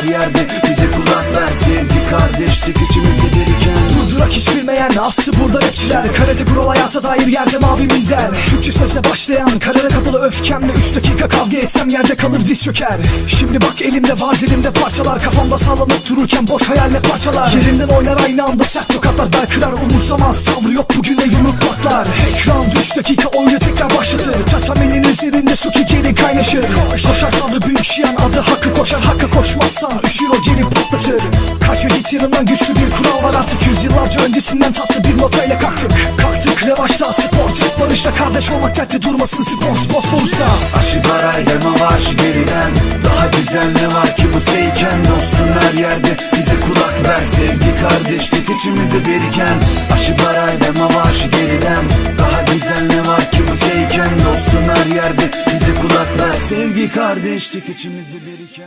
her yerde. Bize kulak ver sevgi kardeşlik içimizde biriken. Durdurak hiç bilmeyen aslı burada rapçiler. Karate kurul hayata dair yerde mavi minder Türkçe sözle başlayan karara kapalı öfkemle 3 dakika kavga etsem yerde kalır diz çöker. Şimdi bak elimde var dilimde parçalar. Kafamda sallanıp dururken boş hayalle parçalar. Yerimden oynar aynı anda sert tokatlar. Ben kırar umursamaz tavrı yok bugüne yumruk patlar. Ekran 3 dakika oyunu Üzerinde su ki geri kaynaşır. Koşar tavrı büyük şiyan adı hakkı koşar. Hakka koşmazsan üşür o geri patlatır. Kaç ve git yanımdan güçlü bir kural var artık. Yüzyıllarca öncesinden tatlı bir notayla kalktık. Kalktık revaçta spor barışla. Kardeş olmak dertte durmasın spor spor sporsa. Aşı parayla deme var şu geriden? Daha güzel ne var ki bu seyken Dostum her yerde bize kulak ver Sevgi kardeşlik içimizde biriken. Aşı parayla yerde bize kulak Sevgi kardeşlik içimizde biriken